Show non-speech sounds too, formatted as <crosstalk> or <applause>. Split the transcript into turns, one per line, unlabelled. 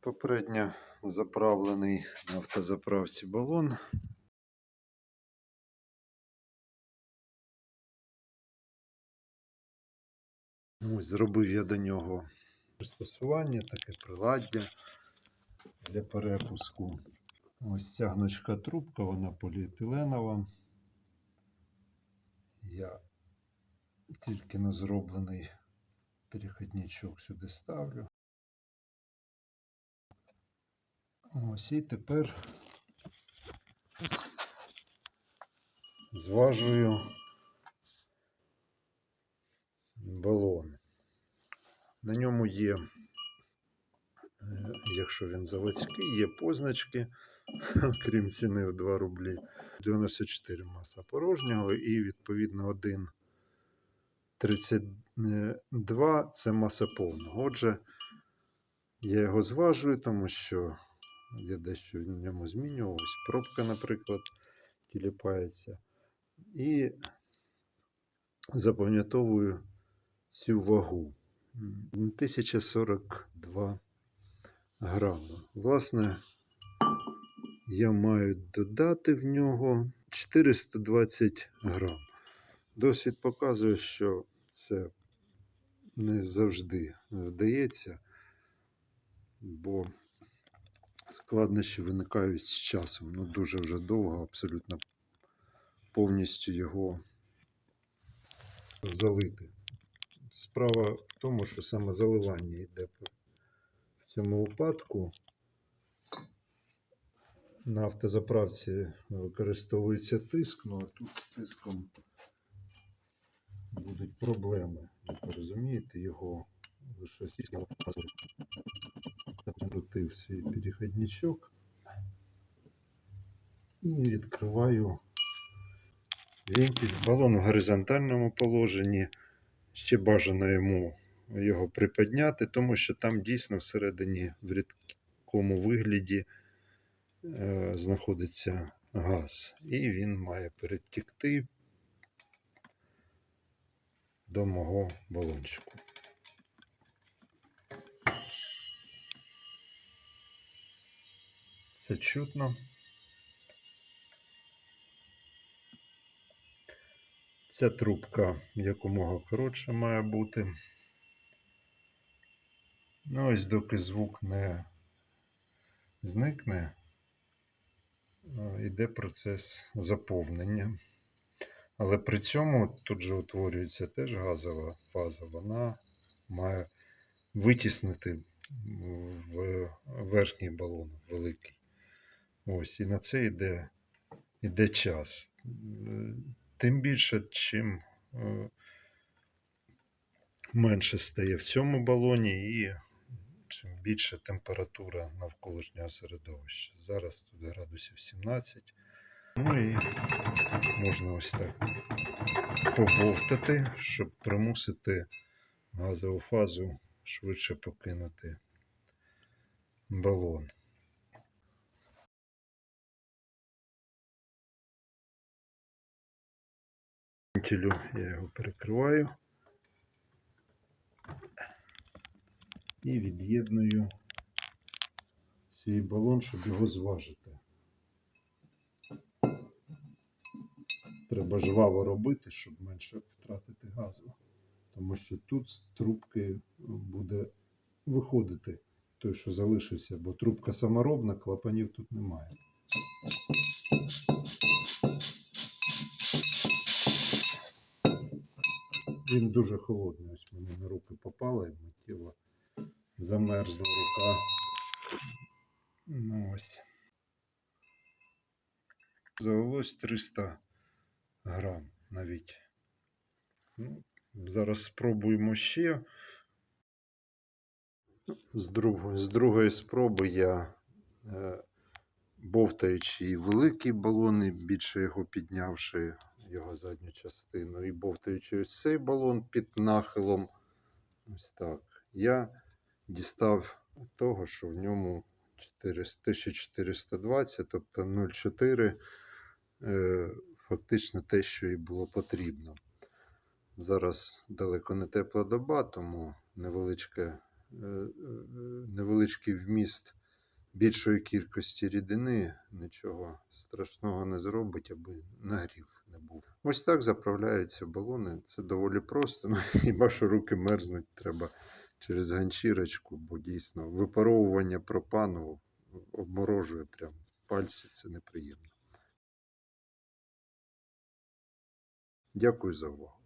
Попередньо заправлений на автозаправці балон. Ось зробив я до нього пристосування, таке приладдя для перепуску. Ось ця гнучка трубка, вона поліетиленова. Я тільки на зроблений перехідничок сюди ставлю. Ось і тепер зважую балон. На ньому є, е, якщо він заводський, є позначки, <laughs> крім ціни в 2 рублі. 94 маса порожнього і відповідно 1,32 це маса повного. Отже, я його зважую, тому що я дещо в ньому змінював. Ось пробка, наприклад, тіліпається. І запам'ятовую цю вагу. 1042 грами. Власне, я маю додати в нього 420 грам. Досвід показує, що це не завжди вдається, бо складнощі виникають з часом. Ну, дуже вже довго, абсолютно повністю його залити. Справа в тому, що саме заливання йде в цьому випадку. На автозаправці використовується тиск, ну а тут з тиском будуть проблеми. Ви розумієте, його лише закрутив свій перехідничок і відкриваю вентиль. Балон в горизонтальному положенні. Ще бажано йому його приподняти, тому що там дійсно всередині в рідкому вигляді е, знаходиться газ, і він має перетікти до мого балончику. Це чутно. Ця трубка якомога коротше має бути. Ну, ось доки звук не зникне, е, йде процес заповнення. Але при цьому тут же утворюється теж газова фаза, вона має витіснити в верхній балон великий. Ось, і на це йде, йде час. Тим більше, чим е, менше стає в цьому балоні і чим більше температура навколишнього середовища. Зараз тут градусів 17. Ну і можна ось так побовтати, щоб примусити газову фазу швидше покинути балон. Я його перекриваю і від'єдную свій балон, щоб його зважити. Треба жваво робити, щоб менше втратити газу. Тому що тут з трубки буде виходити той, що залишився, бо трубка саморобна, клапанів тут немає. Він дуже холодний. Ось мені на руки попало і миттєво замерзла рука. Ну ось. Завелось 300 грам навіть. Ну, зараз спробуємо ще. З другої, з другої спроби я, е, бовтаючи великий балон, і більше його піднявши його задню частину, і бовтаючи ось цей балон під нахилом, ось так, я дістав того, що в ньому 400 1420, тобто 0,4, е, фактично те, що і було потрібно. Зараз далеко не тепла доба, тому невеличке е, е, невеличкий вміст більшої кількості рідини нічого страшного не зробить, аби нагрів не був. Ось так заправляються балони. Це доволі просто. Ну, <laughs> хіба що руки мерзнуть, треба через ганчірочку, бо дійсно випаровування пропану обморожує прям пальці, це неприємно. Дякую за увагу.